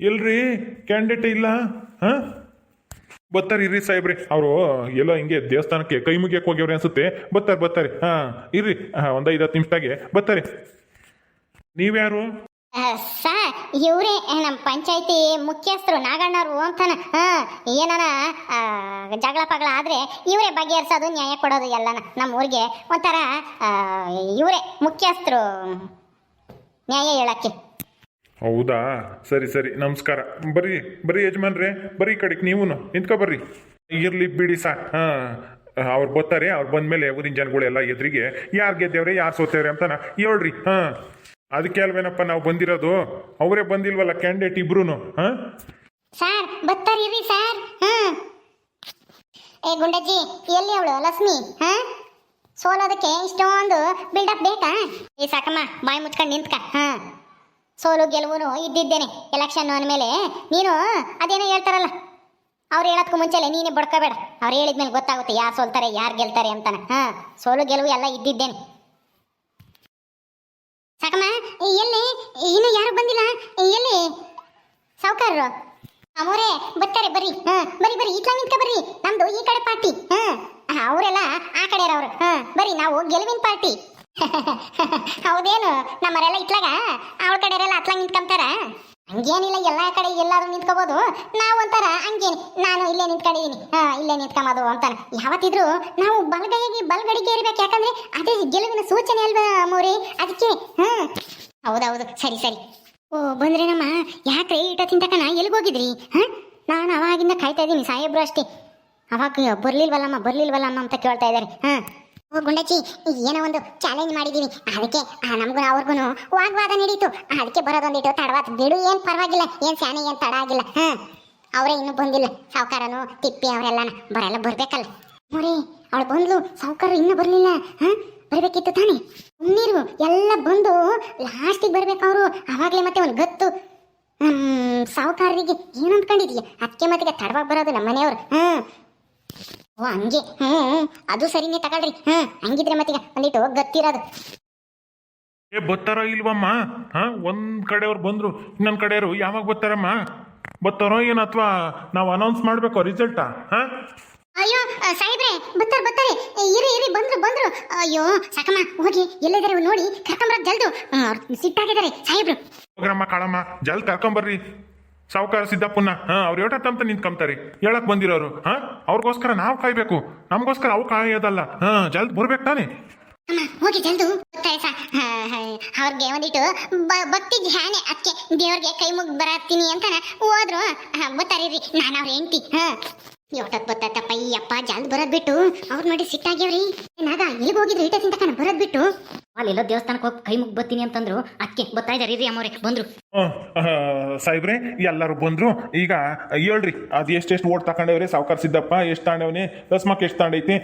ಎಲ್ರಿ ಕ್ಯಾಂಡಿಡೇಟ್ ಇಲ್ಲ, ಹಾಂ? ಬರ್ತಾರೆ ಇರ್ರಿ ಸಾಹೇಬ್ರಿ. ಅವರು, ಎಲ್ಲ ಹಿಂಗೆ ದೇವಸ್ಥಾನಕ್ಕೆ ಕೈ ಮುಗಿಯಕ್ಕೆ ಹೋಗ್ಯವ್ರಿ ಅನ್ಸುತ್ತೆ. ಬರ್ತಾರೆ ಬರ್ತಾರೆ. ಹಾಂ, ಇರ್ರಿ. ಒಂದು ಐದು ಹತ್ತು ನಿಮಿಷದಾಗೆ. ಬರ್ತಾರೆ. ನೀವ್ಯಾರು? ಸರ್, ಇವರೇ ನಮ್ಮ ಪಂಚಾಯತಿ ಮುಖ್ಯಸ್ಥರು ನಾಗಣ್ಣವ್ರು ಅಂತಾನ. ಹಾಂ, ಏನಾನ ಜಗಳ ಪಗಳ ಆದರೆ ಇವರೇ ಬಗೆಹರಿಸೋದು, ನ್ಯಾಯ ಕೊಡೋದು ಎಲ್ಲನ ನಮ್ಮ ಊರಿಗೆ. ಒಂಥರ ಇವರೇ ಮುಖ್ಯಸ್ಥರು ನ್ಯಾಯ ಹೇಳಕ್ಕೆ. ಹೌದಾ? ಸರಿ ಸರಿ, ನಮಸ್ಕಾರ. ಬರ್ರಿ ಬರ್ರಿ ಯಜಮಾನ್ರೆ, ಬರ್ರಿ ಕಡೆಗೆ ನೀವು ನಿಂತ್ಕೊ ಬರ್ರಿ. ಇರ್ಲಿ ಬಿಡಿ ಸಾ. ಹಾಂ, ಅವ್ರು ಬರ್ತಾರೆ, ಅವ್ರು ಬಂದ್ಮೇಲೆ ಊರಿನ ಜನಗಳೆಲ್ಲ ಎದುರಿಗೆ ಯಾರು ಗೆದ್ದೇವ್ರೆ ಯಾರು ಸೋತೇವ್ರೆ ಅಂತಾನ ಹೇಳ್ರಿ. ಹಾಂ. ಅದಕ್ಕೆ ಅಲ್ವೇನಪ್ಪ ನಾವು ಬಂದಿರೋದು? ಅವರೇ ಬಂದಿಲ್ವಲ್ಲ ಕ್ಯಾಂಡಿಡೇಟ್ ಇಬ್ರು ಹಾಂ? Sir sir. ಹಾಂ. ಏ, ಗುಂಡಜ್ಜಿ, ಎಲ್ಲಿ ಅವಳು, ಲಕ್ಷ್ಮಿ? ಹಾಂ? ಸೋಲೋದಕ್ಕೆ ಇಷ್ಟೊಂದು ಬಿಲ್ಡಪ್ ಬೇಕಾ? ಈ ಸಾಕಮ್ಮ, ಬಾಯಿ ಮುಚ್ಕೊಂಡು ನಿಂತ್ಕ. ಹಾಂ. ಸೋಲು ಗೆಲುವು ಇದ್ದಿದ್ದೇನೆ ಎಲೆಕ್ಷನ್ ಅಂದಮೇಲೆ. ನೀನು ಅದೇನೋ ಹೇಳ್ತಾರಲ್ಲ, ಅವ್ರು ಹೇಳೋದಕ್ಕೂ ಮುಂಚೆಲೆ ನೀನೇ ಬಡ್ಕೋಬೇಡ. ಅವ್ರು ಹೇಳಿದ್ಮೇಲೆ ಗೊತ್ತಾಗುತ್ತೆ ಯಾರು ಸೋಲ್ತಾರೆ, ಯಾರು ಗೆಲ್ತಾರೆ ಅಂತಾನೆ. ಹಾಂ, ಸೋಲು ಗೆಲುವು ಎಲ್ಲ ಇದ್ದಿದ್ದೇನೆ. ಸಾಕಮ್ಮ ಎಲ್ಲಿ? ಇನ್ನು ಯಾರು ಬಂದಿಲ್ಲ? ಎಲ್ಲಿ? ಸಾವುಕಾರರು? ಅವರೇ ಬರ್ತಾರೆ, ಬರ್ರಿ. ಹಾ, ಬರ್ರಿ ಬರ್ರಿ. ಇಟ್ಲ ನಿಂತ್ಕ ಬರ್ರಿ. ನಮ್ದು ಈ ಕಡೆ ಪಾರ್ಟಿ ಹಾ, ಅವರೆಲ್ಲ ಆ ಕಡೆ ಅವರು. ಹಾ, ಬರ್ರಿ, ನಾವು ಗೆಲುವಿನ ಪಾರ್ಟಿ ಹೌದೇನು? ನಮ್ಮರೆಲ್ಲ ಇತ್ಲಾಗ ಅವಳ ಎಲ್ಲ ಅತ್ಲಾಗ ನಿಂತ್ಕೊಂತಾರ ಹಂಗೇನಿಲ್ಲ, ಎಲ್ಲ ಕಡೆ ಎಲ್ಲಾದ್ರೂ ನಿಂತ್ಕೋಬಹುದು ನಾವು ಒಂಥರ ಹಂಗೇನಿ? ನಾನು ಇಲ್ಲೇ ನಿಂತ್ಕೊಂಡಿದ್ದೀನಿ ಹಾ, ಇಲ್ಲೇ ನಿಂತ್ಕೊಂಬೋದು ಅಂತಾನೆ ಯಾವತ್ತಿದ್ರು ನಾವು ಬಲಗೈಗೆ ಬಲಗಡಿಗೆ ಇರ್ಬೇಕು ಯಾಕಂದ್ರೆ ಅದೇ ಗೆಲುವಿನ ಸೂಚನೆ ಅಲ್ವಾ ಮೋರಿ? ಅದಕ್ಕೆ ಹಾ ಹೌದೌದು. ಸರಿ ಸರಿ. ಓ, ಬಂದ್ರೇನಮ್ಮ? ಯಾಕ್ರೆ ಈಟ ಎಲ್ಲಿಗೆ ಹೋಗಿದ್ರಿ? ಹಾ? ನಾನು ಅವಾಗಿಂದ ಕಾಯ್ತಾ ಇದ್ದೀನಿ. ಸಾಹೇಬ್ರು ಅಷ್ಟೇ. ಅವಾಗ, ಬರ್ಲಿಲ್ವಲ್ಲಮ್ಮ ಬರ್ಲಿಲ್ವಲ್ಲಮ್ಮ ಅಂತ ಕೇಳ್ತಾ ಇದ್ದಾರೆ. ಹಾ. ಗುಂಡಚ್ಚಿ ಏನೋ ಒಂದು ಚಾಲೆಂಜ್ ಮಾಡಿದೀವಿ ಅದಕ್ಕೆ ನಮಗೂ ಅವ್ರಿಗೂ ವಾಗ್ವಾದ ನಡೀತು. ಅದಕ್ಕೆ ಬರೋದೊಂದಿಟ್ಟು ತಡವಾದ ಬಿಡು, ಏನ್ ಪರವಾಗಿಲ್ಲ. ಏನ್ ಸ್ಯಾನಿ, ಏನ್ ತಡ ಆಗಿಲ್ಲ. ಹಾ. ಅವರೇ ಇನ್ನೂ ಬಂದಿಲ್ಲ. ಸಾವುಕಾರನು, ತಿಪ್ಪಿ ಅವರೆಲ್ಲ ಬರೆಲ್ಲ, ಬರ್ಬೇಕಲ್ಲ. ನೋಡಿ ಅವಳು ಬಂದ್ಲು. ಸಾವುಕಾರ ಇನ್ನೂ ಬರಲಿಲ್ಲ. ಹಾ? ಬರಬೇಕಿತ್ತು ತಾನೆ? ಎಲ್ಲ ಬಂದು ಲಾಸ್ಟಿಗೆ ಬರ್ಬೇಕು ಅವರು. ಅವಾಗಲೇ ಮತ್ತೆ ಒಂದು ಗತ್ತು. ಸಾವುಕಾರರಿಗೆ ಏನು ಅಂದ್ಕೊಂಡಿದ್ಯಾ. ಅದಕ್ಕೆ ಮತ್ತೆ ತಡವಾಗಿ ಬರೋದು ನಮ್ಮ ಮನೆಯವರು ಹ್ಮ್ ಓ ಹಂಗೆ. ಹ್ಮ್ ಅದು ಸರಿನೇ ತಗೊಳ್ರಿ. ಹ್ಮ್ ಹಂಗಿದ್ರೆ ಮತ್ತೀಗ ಒಂದಿಟ್ಟು ಗೊತ್ತಿರೋದು. ಏ ಬತ್ತಾರೋ ಇಲ್ವಮ್ಮ? ಹಾಂ ಒಂದು ಕಡೆಯವ್ರು ಬಂದ್ರು ಇನ್ನೊಂದು ಕಡೆಯವರು ಯಾವಾಗ ಬತ್ತಾರಮ್ಮ ಬತ್ತಾರೋ ಏನು ಅಥವಾ ನಾವು ಅನೌನ್ಸ್ ಮಾಡಬೇಕು ರಿಸಲ್ಟಾ ಹಾಂ? ಅಯ್ಯೋ ಆ, ಸಾಹೇಬ್ರೆ ಬತ್ತಾರೆ ಏ, ಇರಿ ಇರಿ ಬಂದ್ರು ಬಂದ್ರು. ಅಯ್ಯೋ ಸಾಕಮ್ಮ ಹೋಗಿ ಎಲ್ಲಿದ್ದಾರೆ ನೋಡಿ ಕರ್ಕೊಂಬರ ಜಲ್ದು. ಅವ್ರು ಸಿಟ್ಟಾಗಿದ್ದಾರೆ ಸಾಹೇಬ್ರು. ಹೋಗ್ರಮ್ಮ ಕಾಳಮ್ಮ ಜಲ್ ಕರ್ಕೊಂಬರ್ರಿ. ಸಾವುಕಾರ ಸಿದ್ದಪ್ಪನ್ನ ಹಾ, ಅವ್ರು ಹೇಳ್ತಂತ ನಿಂತ್ಕೊಂತಾರೆ. ಹೇಳಕ್ ಬಂದಿರೋರು. ಹಾ, ಅವ್ರಿಗೋಸ್ಕರ ನಾವು ಕಾಯ್ಬೇಕು. ನಮಗೋಸ್ಕರ ಅವು ಕಾಯೋದಲ್ಲ. ಹಾ, ಜಲ್ದ್ ಬರ್ಬೇಕು ತಾನೇ. ಅಮ್ಮ, ಹೋಗಿ ಜಲ್ದು ಗೊತ್ತಾಯ್ತು ಅವ್ರಿಗೆ ಒಂದಿಟ್ಟು ಭಕ್ತಿ ಧ್ಯಾನೆ ಅದಕ್ಕೆ ದೇವ್ರಿಗೆ ಕೈ ಮುಗ್ ಬರತ್ತೀನಿ ಅಂತ ಹೋದ್ರು. ರೀ ನಾನು ಅವ್ರ ಹೆಂಡತಿ. ಹಾ. ಗೊತ್ತಾಯ್ತಪ್ಪ ಈ ಅಪ್ಪ ಜಲ್ದ್ ಬರೋದ್ ಬಿಟ್ಟು ಅವ್ರು ನೋಡಿ ಸಿಟ್ಟಾಗ್ಯವ್ರಿ. ನಾಗ, ಎಲ್ಲಿಗೆ ಹೋಗಿದ್ರು? ಈಟ ತಿಂತಕನ ಬರೋದ್ ಬಿಟ್ಟು ಅಲ್ಲೆಲ್ಲೋ ದೇವಸ್ಥಾನಕ್ಕೆ ಹೋಗಿ ಕೈ ಮುಗ್ ಬರ್ತೀನಿ ಅಂತಂದ್ರು, ಅಕ್ಕೆ ಬರ್ತಾ ಇದಾರೆ ರೀ ಅಮ್ಮವ್ರೆ? ಬಂದ್ರು. ಸಾಹೇಬ್ರೆ, ಎಲ್ಲರೂ ಬಂದ್ರು. ಈಗ ಹೇಳ್ರಿ, ಅದು ಎಷ್ಟೆಷ್ಟು ಓಟ್ ತಕೊಂಡೇವ್ರಿ? ಸಾವುಕಾರ ಸಿದ್ದಪ್ಪ, ಎಷ್ಟು ತಾಂಡವನೆ ದಸ್ಮಕ್ ಎಷ್ಟು ತಾಂಡೈತಿ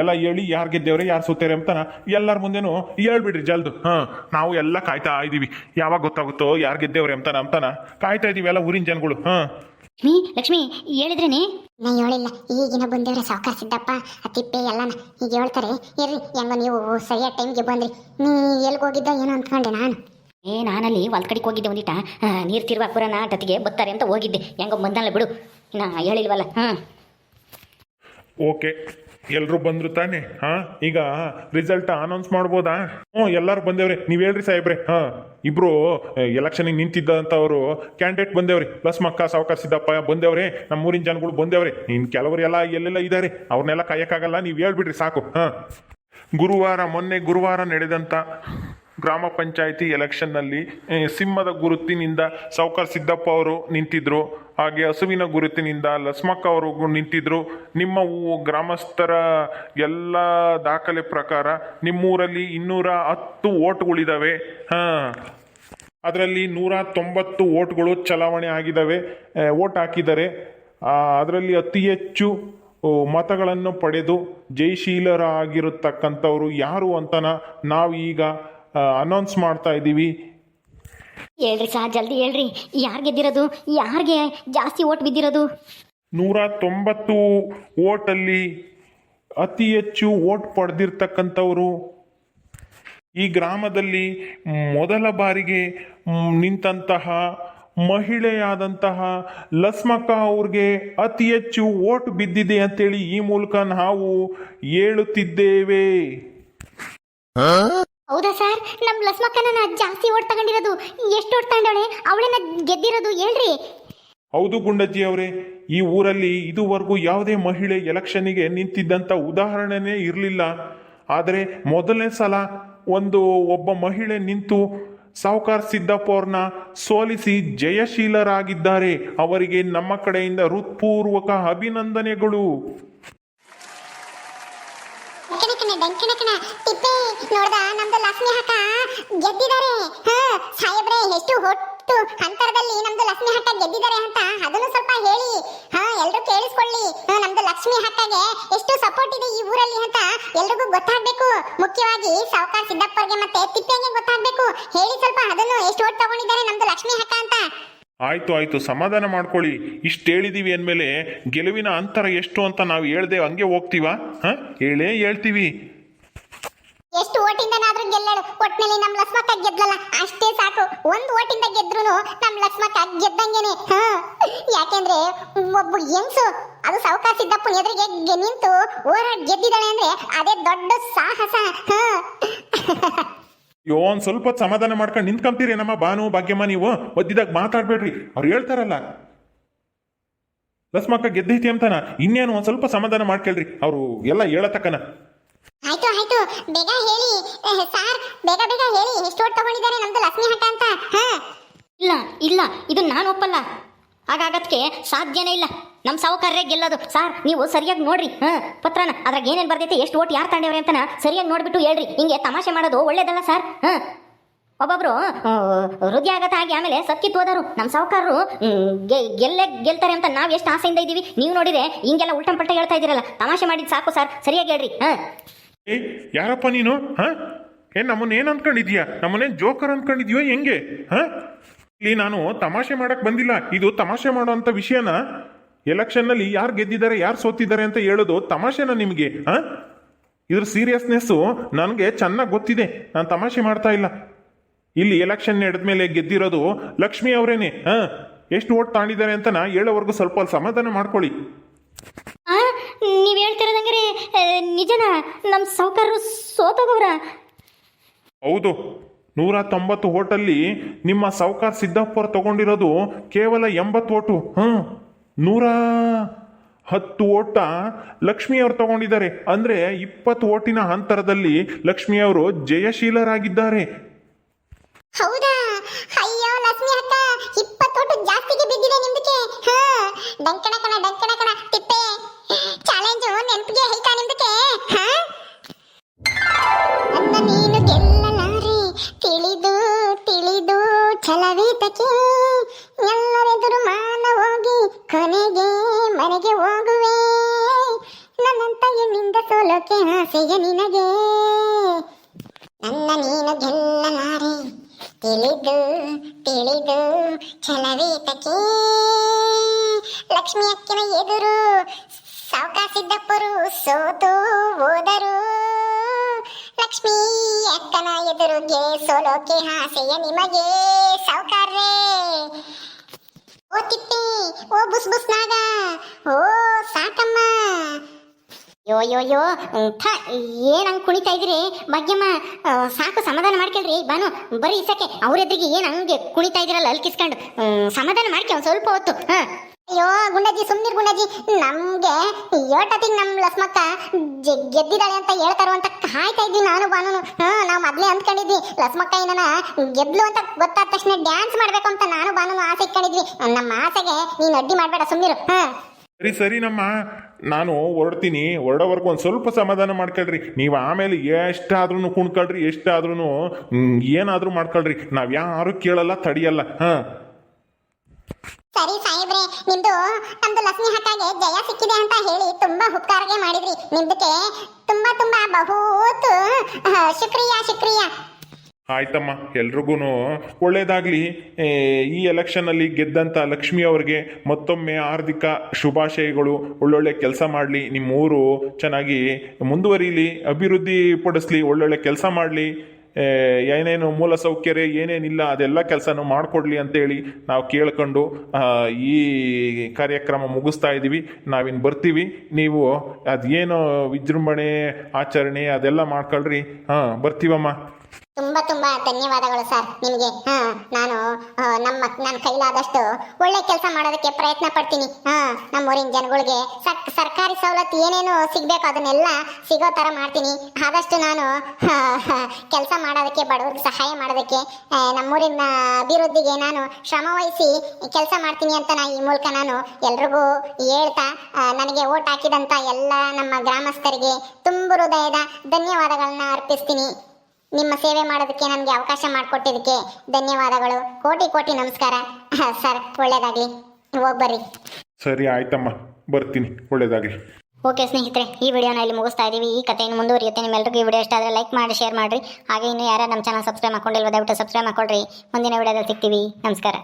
ಎಲ್ಲ ಹೇಳಿ ಯಾರು ಗೆದ್ದೇವ್ರೆ, ಯಾರು ಸೋತೇವ್ರೆ ಅಂತಾನ ಎಲ್ಲರ ಮುಂದೆನೂ ಹೇಳ್ಬಿಡ್ರಿ ಜಲ್ದು. ಹಾಂ, ನಾವು ಎಲ್ಲ ಕಾಯ್ತಾ ಇದ್ದೀವಿ ಯಾವಾಗ ಗೊತ್ತಾಗುತ್ತೋ, ಯಾರು ಗೆದ್ದೇವ್ರಿ ಅಂತಾನ ಅಂತಾನ ಕಾಯ್ತಾ ಇದ್ದೀವಿ ಎಲ್ಲ ಊರಿನ ಜನಗಳು. ಹಾಂ. ಲಕ್ಷ್ಮಿ ಲಕ್ಷ್ಮಿ ಹೇಳಿದ್ರೇನೆ? ನಾ ಹೇಳಿಲ್ಲ. ಈಗಿನ ಬಂದವ್ರೆ ಸಾವುಕಾರ ಸಿದ್ದಪ್ಪ ಆ ತಿಪ್ಪೆ ಎಲ್ಲನ. ಈಗ ಹೇಳ್ತಾರೆ. ಇರ್ರಿ ಹೆಂಗ ನೀವು ಸರಿಯಾದ ಟೈಮ್ಗೆ ಬಂದ್ರಿ. ನೀ ಎಲ್ಲಿಗೆ ಹೋಗಿದ್ದ ಏನೋ ಅಂದ್ಕೊಂಡೆ ನಾನು. ಏ ನಾನಲ್ಲಿ ಹೊಲ್ ಕಡೆಗೆ ಹೋಗಿದ್ದೆ ಒಂದಿಟ. ನೀರು ತಿರುವ ಪುರನಾ ಟತಿಗೆ ಬತ್ತಾರೆ ಅಂತ ಹೋಗಿದ್ದೆ. ಹೆಂಗೋ ಬಂದಲ್ಲ ಬಿಡು. ನಾ ಹೇಳಿಲ್ವಲ್ಲ ಹಾಂ ಓಕೆ. ಎಲ್ಲರೂ ಬಂದ್ರು ತಾನೆ? ಹಾಂ? ಈಗ ರಿಸಲ್ಟ್ ಅನೌನ್ಸ್ ಮಾಡ್ಬೋದಾ? ಹ್ಞೂ, ಎಲ್ಲರೂ ಬಂದೇವ್ರಿ. ನೀವು ಹೇಳ್ರಿ ಸಾಹೇಬ್ರೆ. ಹಾಂ, ಇಬ್ರು ಎಲೆಕ್ಷನಿಗೆ ನಿಂತಿದ್ದಂಥವ್ರು ಕ್ಯಾಂಡಿಡೇಟ್ ಬಂದೇವ್ರಿ. ಪ್ಲಸ್ ಮಕ್ಕ ಸಾವುಕಾರ ಸಿದ್ದಪ್ಪ ಬಂದೇವ್ರಿ. ನಮ್ಮ ಊರಿನ ಜನಗಳು ಬಂದೇವ್ರಿ. ಇನ್ನು ಕೆಲವರು ಎಲ್ಲ ಎಲ್ಲೆಲ್ಲ ಇದ್ದಾರೆ ಅವ್ರನ್ನೆಲ್ಲ ಕಾಯಕ್ಕಾಗಲ್ಲ. ನೀವು ಹೇಳ್ಬಿಡ್ರಿ, ಸಾಕು. ಹಾಂ. ಗುರುವಾರ ಮೊನ್ನೆ ಗುರುವಾರ ನಡೆದಂಥ ಗ್ರಾಮ ಪಂಚಾಯಿತಿ ಎಲೆಕ್ಷನ್ನಲ್ಲಿ ಸಿಂಹದ ಗುರುತಿನಿಂದ ಸೌಕರ್ ಸಿದ್ದಪ್ಪ ಅವರು ನಿಂತಿದ್ದರು ಹಾಗೆ ಹಸುವಿನ ಗುರುತಿನಿಂದ ಲಸ್ಮಕ್ಕ ಅವರು ನಿಂತಿದ್ದರು ನಿಮ್ಮ ಗ್ರಾಮಸ್ಥರ ಎಲ್ಲ ದಾಖಲೆ ಪ್ರಕಾರ ನಿಮ್ಮೂರಲ್ಲಿ ಇನ್ನೂರ ಹತ್ತು ಓಟ್ಗಳಿದ್ದಾವೆ ಹಾಂ. ಅದರಲ್ಲಿ ನೂರ ತೊಂಬತ್ತು ಓಟ್ಗಳು ಚಲಾವಣೆ ಆಗಿದ್ದಾವೆ ಓಟ್ ಹಾಕಿದ್ದಾರೆ ಅದರಲ್ಲಿ ಅತಿ ಹೆಚ್ಚು ಮತಗಳನ್ನು ಪಡೆದು ಜಯಶೀಲರಾಗಿರತಕ್ಕಂಥವ್ರು ಯಾರು ಅಂತನ ನಾವು ಈಗ ಅನೌನ್ಸ್ ಮಾಡ್ತಾ ಇದ್ದೀವಿ. ಹೇಳ್ರಿ ಸಾ ಜಲ್ದಿ ಹೇಳ್ರಿ. ಯಾರು ಗೆದ್ದಿರೋದು? ಯಾರಿಗೆ ಜಾಸ್ತಿ ಓಟ್ ಬಿದ್ದಿರೋದು? ನೂರ ತೊಂಬತ್ತು ಓಟಲ್ಲಿ ಅತಿ ಹೆಚ್ಚು ಓಟ್ ಪಡೆದಿರ್ತಕ್ಕಂಥವರು ಈ ಗ್ರಾಮದಲ್ಲಿ ಮೊದಲ ಬಾರಿಗೆ ಮ್, ನಿಂತಹ ಮಹಿಳೆಯಾದಂತಹ ಲಸ್ಮಕ್ಕ ಅವ್ರಿಗೆ ಅತಿ ಹೆಚ್ಚು ಓಟ್ ಬಿದ್ದಿದೆ ಅಂತೇಳಿ ಈ ಮೂಲಕ ನಾವು ಹೇಳುತ್ತಿದ್ದೇವೆ. ಹೌದಾ ಸರ್? ನಮ್ಮ ಲಸ್ಮಕ್ಕನ ಜಾಸ್ತಿ ಓಟ್ ತಗೊಂಡಿರೋದು ಎಷ್ಟು ಓಟ್ ತಗೊಂಡವಳೆ? ಅವಳನ್ನ ಗೆದ್ದಿರೋದು ಹೇಳ್ರಿ. ಹೌದು ಗುಂಡಜ್ಜಿ ಅವರೇ, ಈ ಊರಲ್ಲಿ ಇದುವರೆಗೂ ಯಾವುದೇ ಮಹಿಳೆ ಎಲೆಕ್ಷನ್ನಿಗೆ ನಿಂತಿದ್ದಂಥ ಉದಾಹರಣೆನೇ ಇರಲಿಲ್ಲ. ಆದರೆ ಮೊದಲನೇ ಸಲ ಒಂದು ಒಬ್ಬ ಮಹಿಳೆ ನಿಂತು ಸಾವುಕಾರ್ ಸಿದ್ದಪ್ಪ ಅವ್ರನ್ನ ಸೋಲಿಸಿ ಜಯಶೀಲರಾಗಿದ್ದಾರೆ. ಅವರಿಗೆ ನಮ್ಮ ಕಡೆಯಿಂದ ಹೃತ್ಪೂರ್ವಕ ಅಭಿನಂದನೆಗಳು. ಕಣಕಣ ಡಂಕಣಕಣ ಟಿಪ್ಪೆ ನೋಡ್ದ, ನಮ್ದು ಲಕ್ಷ್ಮಿ ಹಕ್ಕ ಗೆದ್ದಿದ್ದಾರೆ ಹಾ, ಸಾಹೇಬ್ರೆ, ಎಷ್ಟು ಹೊಟ್ಟು ಅಂತರದಲ್ಲಿ ನಮ್ದು ಲಕ್ಷ್ಮಿ ಹಕ್ಕ ಗೆದ್ದಿದ್ದಾರೆ ಅಂತ ಅದನ್ನು ಸ್ವಲ್ಪ ಹೇಳಿ. ಹಾ, ಎಲ್ರು ಕೇಳಿಸ್ಕೊಳ್ಳಿ. ನಮ್ದು ಲಕ್ಷ್ಮಿ ಹಕ್ಕಗೆ ಎಷ್ಟು ಸಪೋರ್ಟ್ ಇದೆ ಈ ಊರಲ್ಲಿ ಅಂತ ಎಲ್ರಿಗೂ ಗೊತ್ತಾಗ್ಬೇಕು. ಮುಖ್ಯವಾಗಿ ಸಾವುಕಾರ ಸಿದ್ದಪ್ಪರ್ಗೆ ಮತ್ತೆ ತಿಪ್ಪೆಗೆ ಗೊತ್ತಾಗ್ಬೇಕು. ಹೇಳಿ ಸ್ವಲ್ಪ ಅದನ್ನು ಎಷ್ಟು ಓಟ್ ತಗೊಂಡಿದ್ದಾರೆ ನಮ್ದು ಲಕ್ಷ್ಮಿ ಹಕ್ಕ ಅಂತ. ಆಯ್ತು ಆಯ್ತು, ಸಮಾಧಾನ ಮಾಡ್ಕೊಳ್ಳಿ. ಇಷ್ಟು ಹೇಳಿದೀವಿ ಅಂದಮೇಲೆ ಗೆಲುವಿನ ಅಂತರ ಎಷ್ಟು ಅಂತ ನಾವು ಹೇಳ್ದೆ ಹಂಗೆ ಹೋಗ್ತೀವ? ಹಾಂ? ಹೇಳೇ ಹೇಳ್ತೀವಿ. ಎಷ್ಟು ಓಟಿಂದನಾದ್ರೂ ಗೆಲ್ಲಳು. ಒಟ್ನಲ್ಲಿ ನಮ್ ಲಕ್ಷ್ಮಕ್ಕ ಗೆದ್ಲಲ್ಲ, ಅಷ್ಟೇ ಸಾಕು. ಒಂದು ಓಟಿಂದ ಗೆದ್ರು ನಮ್ಮ ಲಕ್ಷ್ಮಕ್ಕ ಗೆದ್ದಂಗೆನೆ. ಹಾ? ಯಾಕೆಂದ್ರೆ ಒಬ್ಬ ಹೆಂಗ್ಸು, ಅದು ಸಾವುಕಾರ ಸಿದ್ದಪ್ಪನ ಎದುರಿಗೆ ನಿಂತು ಹೋರಾಡ್ ಗೆದ್ದಿದ್ದಾಳೆ ಅಂದ್ರೆ ಅದೇ ದೊಡ್ಡ ಸಾಹಸ. ಹಾ? ಅಯ್ಯೋ ಒಂದು ಸ್ವಲ್ಪ ಸಮಾಧಾನ ಮಾಡ್ಕೊಂಡು ನಿಂತ್ಕೊಂತೀರಿ ನಮ್ಮ ಬಾನು ಭಾಗ್ಯಮ್ಮ ನೀವು? ಒದ್ದಿದಾಗ ಮಾತಾಡ್ಬೇಡ್ರಿ. ಅವ್ರು ಹೇಳ್ತಾರಲ್ಲ. ಲಸ್ಮಕ್ಕ ಗೆದ್ದೈತಿ ಅಂತಾನ. ಇನ್ನೇನು ಒಂದು ಸ್ವಲ್ಪ ಸಮಾಧಾನ ಮಾಡ್ಕೇಳ್ರಿ. ಅವರು ಎಲ್ಲ ಹೇಳತಕ್ಕನ. ಆಯ್ತು ಆಯ್ತು. ಬೇಗ ಹೇಳಿ. ಸಾರ್, ಬೇಗ ಬೇಗ ಹೇಳಿ. ಎಷ್ಟು ಓಟ್ ತಗೊಂಡಿದ್ದಾರೆ ನಮ್ದು ಲಕ್ಷ್ಮಿ ಹಠ ಅಂತ? ಇಲ್ಲ ಇಲ್ಲ. ಇದು ನಾನು ಒಪ್ಪಲ್ಲ. ಹಾಗಾಗತ್ಕೆ ಸಾಧ್ಯನೇ ಇಲ್ಲ. ನಮ್ಮ ಸೌಕರ್ಯ ಗೆಲ್ಲೋದು. ಸಾರ್, ನೀವು ಸರಿಯಾಗಿ ನೋಡ್ರಿ. ಹಾಂ, ಪತ್ರನ. ಅದ್ರಾಗ ಏನೇನು ಬರ್ದೈತೆ, ಎಷ್ಟು ಓಟ್ ಯಾರು ತಾಂಡವ್ರೆ ಅಂತನ ಸರಿಯಾಗಿ ನೋಡ್ಬಿಟ್ಟು ಹೇಳ್ರಿ. ಹಿಂಗೆ ತಮಾಷೆ ಮಾಡೋದು ಒಳ್ಳೇದಲ್ಲ ಸರ್. ಹಾಂ. ಒಬ್ಬೊಬ್ರು ಹೃದಯಾಘಾತ ಆಗಿ ಆಮೇಲೆ ಸತ್ಕಿತ್ ಹೋದರು ನಮ್ಮ ಸಾವುಕಾರರು ಗೆಲ್ಲೇ, ಗೆಲ್ತಾರೆ ಅಂತ ನಾವು ಎಷ್ಟು ಆಸೆಯಿಂದ ಇದ್ದೀವಿ. ನೀವು ನೋಡಿದ್ರೆ ಹಿಂಗೆಲ್ಲ ಉಲ್ಟಂ ಪಲ್ಟ ಹೇಳ್ತಾ ಇದ್ದೀರಲ್ಲ. ತಮಾಷೆ ಮಾಡಿದ್ ಸಾಕು ಸರ್. ಸರಿಯಾಗಿ ಹೇಳ್ರಿ. ಹಾಂ. ಯಾರಪ್ಪ ನೀನು? ಹ? ಏ, ನಮ್ಮನ್ನ ಏನ್ ಅನ್ಕೊಂಡಿದ್ಯಾ ನಮ್ಮನ್ನೇನು ಜೋಕರ್ ಅನ್ಕೊಂಡಿದ್ಯೋ ಹೆಂಗೆ? ಹಾಂ? ಇಲ್ಲಿ ನಾನು ತಮಾಷೆ ಮಾಡಕ್ ಬಂದಿಲ್ಲ. ಇದು ತಮಾಷೆ ಮಾಡೋಂಥ ವಿಷಯನ? ಎಲೆಕ್ಷನ್ನಲ್ಲಿ ಯಾರು ಗೆದ್ದಿದ್ದಾರೆ ಯಾರು ಸೋತಿದ್ದಾರೆ ಅಂತ ಹೇಳೋದು ತಮಾಷೆನ ನಿಮಗೆ ಹಾಂ ಇದ್ರ ಸೀರಿಯಸ್ನೆಸ್ಸು ನನಗೆ ಚೆನ್ನಾಗಿ ಗೊತ್ತಿದೆ. ನಾನು ತಮಾಷೆ ಮಾಡ್ತಾ ಇಲ್ಲ. ಇಲ್ಲಿ ಎಲೆಕ್ಷನ್ ನಡೆದ್ಮೇಲೆ ಗೆದ್ದಿರೋದು ಲಕ್ಷ್ಮಿ ಅವರೇನೆ ಹಾಂ ಎಷ್ಟು ಓಟ್ ತಾಂಡಿದ್ದಾರೆ ಅಂತ ನಾ ಹೇಳೋವರೆಗೂ ಸ್ವಲ್ಪ ಸಮಾಧಾನ ಮಾಡ್ಕೊಳ್ಳಿ. ನೀವು ಹೇಳ್ತಿರೋದಂಗ್ರೆ ನಿಜನ? ನಮ್ಮ ಸಾವುಕಾರರು ಸೋತೋಗವ್ರ? ಹೌದು. ನೂರ ತೊಂಬತ್ತು ಓಟಲ್ಲಿ ನಿಮ್ಮ ಸೌಕಾರ್ ಸಿದ್ದಪ್ಪ ತಗೊಂಡಿರೋದು ಕೇವಲ ಎಂಬತ್ತು ಓಟು ಹ್ಞೂ ನೂರ ಹತ್ತು ಓಟ ಲಕ್ಷ್ಮಿಯವರು ತಗೊಂಡಿದ್ದಾರೆ. ಅಂದರೆ ಇಪ್ಪತ್ತು ಓಟಿನ ಅಂತರದಲ್ಲಿ ಲಕ್ಷ್ಮಿಯವರು ಜಯಶೀಲರಾಗಿದ್ದಾರೆ. ಹೌದಾ? ಅಯ್ಯೋ, ಲಕ್ಷ್ಮಿ ಅಕ್ಕ ಡಂಕಣ ಕಣ ತಿಪ್ಪೆ. ಚಾಲೆಂಜ್ ನೆನಪಿಗೆ ನಿಮ್ದಕ್ಕೆ? ಹಾ? ನೀನು ಗೆಲ್ಲಲಾರೆ ತಿಳಿದು ಸೋಲೋಕೆ ಆಸೆಯ ನಿನಗೆ. ನನ್ನ ನೀನು ಗೆಲ್ಲಲಾರೆ ತಿಳಿದು ತಿಳಿದು ಛಲವೇತಕ್ಕೆ ಲಕ್ಷ್ಮಿ ಅಕ್ಕಿನ ಎದುರು ಸಾವುಕಾರ ಸಿದ್ದಪ್ಪರು ಸೋತು ಹೋದರು. ಲಕ್ಷ್ಮಿ ಅಕ್ಕನ ಎದುರುಗೆ ಸೋಲೋಕೆ ಆಸೆಯ ನಿಮಗೆ ಸಾವುಕಾರ್ರೇ. ಓ ತಿಪ್ಪೆ, ಓ ಬುಸ್ ಬುಸ್ ನಾಗ ಓ ಸಾಕಮ್ಮ. ಯೋ ಯೋ ಯೋ ಥ ಏನಂಗೆ ಕುಣಿತಾ ಇದ್ರಿ ಭಾಗ್ಯಮ್ಮ ಸಾಕು, ಸಮಾಧಾನ ಮಾಡ್ಕೊಳ್ರಿ. ಬಾನು ಬರೀ ಇಸಕ್ಕೆ. ಅವ್ರ ಎದುರಿಗೆ ಏನು ಹಂಗೆ ಕುಣಿತಾ ಇದ್ರಲ್ಲ ಅಲ್ಕಿಸ್ಕೊಂಡು. ಸಮಾಧಾನ ಮಾಡ್ಕೆ, ಒಂದು ಸ್ವಲ್ಪ ಹೊತ್ತು, ಹಾಂ. ಅಯ್ಯೋ, ಗುಂಡಜ್ಜಿ, ಸುಮ್ನಿರ್ ಗುಂಡಜ್ಜಿ. ನಮಗೆ ಏಟತಿಗೆ ನಮ್ಮ ಲಸ್ಮಕ್ಕ ಜೆ- ಗೆದ್ದಿದ್ದಾಳೆ ಅಂತ ಹೇಳ್ತಾರೋ ಅಂತ ಕಾಯ್ತಾ ಇದ್ವಿ ನಾನು ಬಾನು ಹಾಂ, ನಾವು ಮೊದಲೇ ಅಂದ್ಕೊಂಡಿದ್ವಿ, ಲಸ್ಮಕ್ಕ ಏನನ ಗೆದ್ಲು ಅಂತ ಗೊತ್ತಾದ ತಕ್ಷಣ ಡ್ಯಾನ್ಸ್ ಮಾಡಬೇಕು ಅಂತ ನಾನು ಬಾನು ಆಸೆ ಇಟ್ಕೊಂಡಿದ್ವಿ. ನಮ್ಮ ಆಸೆಗೆ ನೀನು ಅಡ್ಡಿ ಮಾಡಬೇಡ, ಸುಮ್ನಿರು, ಹಾ. ಸರಿ ಸರಿ ನಮ್ಮ, ನಾನು ಹೊರಡ್ತೀನಿ. ಹೊರಡೋವರೆಗೂ ಒಂದು ಸ್ವಲ್ಪ ಸಮಾಧಾನ ಮಾಡ್ಕೊಳ್ರಿ. ನೀವು ಆಮೇಲೆ ಎಷ್ಟಾದ್ರೂ ಕುಣ್ಕೊಳ್ರಿ ಎಷ್ಟಾದ್ರೂ ಏನಾದರೂ ಮಾಡ್ಕೊಳ್ರಿ. ನಾವು ಯಾರು ಕೇಳಲ್ಲ, ತಡಿಯಲ್ಲ, ಹಾಂ. ಸರಿ ಸಾಹೇಬ್ರೆ, ನಿಮ್ದು, ನಮ್ದು ಲಕ್ಷ್ಮಿ ಹಕ್ಕಾಗೆ ಜಯ ಸಿಕ್ಕಿದೆ ಅಂತ ಹೇಳಿ ತುಂಬಾ ಉಪಕಾರಗೆ ಮಾಡಿದ್ರಿ. ನಿಮ್ದಕ್ಕೆ ತುಂಬಾ ತುಂಬಾ ಬಹುತ್ ಶುಕ್ರಿಯಾ ಶುಕ್ರಿಯಾ. ಆಯ್ತಮ್ಮ ಎಲ್ರಿಗೂ ಒಳ್ಳೇದಾಗಲಿ. ಈ ಎಲೆಕ್ಷನಲ್ಲಿ ಗೆದ್ದಂಥ ಲಕ್ಷ್ಮಿ ಅವ್ರಿಗೆ ಮತ್ತೊಮ್ಮೆ ಹಾರ್ದಿಕ ಶುಭಾಶಯಗಳು. ಒಳ್ಳೊಳ್ಳೆ ಕೆಲಸ ಮಾಡಲಿ ನಿಮ್ಮ ಊರು ಚೆನ್ನಾಗಿ ಮುಂದುವರಿಲಿ, ಅಭಿವೃದ್ಧಿ ಪಡಿಸ್ಲಿ, ಒಳ್ಳೊಳ್ಳೆ ಕೆಲಸ ಮಾಡಲಿ. ಏನೇನು ಮೂಲ ಸೌಕರ್ಯ, ಏನೇನಿಲ್ಲ, ಅದೆಲ್ಲ ಕೆಲಸನೂ ಮಾಡಿಕೊಡ್ಲಿ ಅಂತೇಳಿ ನಾವು ಕೇಳ್ಕೊಂಡು ಈ ಕಾರ್ಯಕ್ರಮ ಮುಗಿಸ್ತಾ ಇದ್ದೀವಿ ನಾವಿನ್ನು ಬರ್ತೀವಿ. ನೀವು ಅದೇನು ವಿಜೃಂಭಣೆ, ಆಚರಣೆ ಅದೆಲ್ಲ ಮಾಡ್ಕೊಳ್ರಿ. ಹಾಂ, ಬರ್ತೀವಮ್ಮ. ತುಂಬಾ ತುಂಬಾ ಧನ್ಯವಾದಗಳು ಸರ್ ನಿಮಗೆ. ಹಾ, ನಾನು ನಮ್ಮ ನನ್ನ ಕೈಲಾದಷ್ಟು ಒಳ್ಳೆ ಕೆಲಸ ಮಾಡೋದಕ್ಕೆ ಪ್ರಯತ್ನ ಪಡ್ತೀನಿ. ಹಾ ನಮ್ಮ ಊರಿನ ಜನಗಳಿಗೆ ಸರ್ಕಾರಿ ಸವಲತ್ತು ಏನೇನು ಸಿಗ್ಬೇಕು ಅದನ್ನೆಲ್ಲ ಸಿಗೋ ತರ ಮಾಡ್ತೀನಿ. ಆದಷ್ಟು ನಾನು ಕೆಲಸ ಮಾಡೋದಕ್ಕೆ, ಬಡವ್ರಿಗೆ ಸಹಾಯ ಮಾಡೋದಕ್ಕೆ ನಮ್ಮೂರಿನ ಅಭಿವೃದ್ಧಿಗೆ ನಾನು ಶ್ರಮ ವಹಿಸಿ ಕೆಲಸ ಮಾಡ್ತೀನಿ ಅಂತ ನಾ ಈ ಮೂಲಕ ನಾನು ಎಲ್ರಿಗೂ ಹೇಳ್ತಾ ನನಗೆ ಓಟ್ ಹಾಕಿದಂತ ಎಲ್ಲ ನಮ್ಮ ಗ್ರಾಮಸ್ಥರಿಗೆ ತುಂಬ ಹೃದಯದ ಧನ್ಯವಾದಗಳನ್ನ ಅರ್ಪಿಸ್ತೀನಿ. ನಿಮ್ಮ ಸೇವೆ ಮಾಡೋದಕ್ಕೆ ನನಗೆ ಅವಕಾಶ ಮಾಡಿಕೊಟ್ಟಿದ್ದಕ್ಕೆ ಧನ್ಯವಾದಗಳು. ಕೋಟಿ ಕೋಟಿ ನಮಸ್ಕಾರ. ಸರ್ ಒಳ್ಳೇದಾಗಲಿ. ಹೋಗ್ಬರ್ರಿ ಸರಿ ಆಯ್ತಮ್ಮ. ಬರ್ತೀನಿ. ಒಳ್ಳೇದಾಗಲಿ. ಓಕೆ ಸ್ನೇಹಿತರೆ ಈ ವಿಡಿಯೋನ ಇಲ್ಲಿ ಮುಗಿಸ್ತಾ ಇದ್ದೀವಿ. ಈ ಕಥೆಯನ್ನು ಮುಂದುವರಿಯುತ್ತೆ. ನಿಮ್ಮೆಲ್ಲರಿಗೂ ಈ ವಿಡಿಯೋ ಇಷ್ಟ ಆದರೆ ಲೈಕ್ ಮಾಡಿ ಶೇರ್ ಮಾಡಿರಿ. ಹಾಗೆ ಇನ್ನೂ ಯಾರು ನಮ್ಮ ಚಾನಲ್ ಸಬ್ಸ್ಕ್ರೈಬ್ ಮಾಡ್ಕೊಂಡಿಲ್ವ ದಯವಿಟ್ಟು ಸಬ್ಸ್ಕ್ರೈಬ್ ಮಾಡ್ಕೊಳ್ರಿ. ಮುಂದಿನ ವಿಡಿಯೋದಲ್ಲಿ ಸಿಗ್ತೀವಿ. ನಮಸ್ಕಾರ.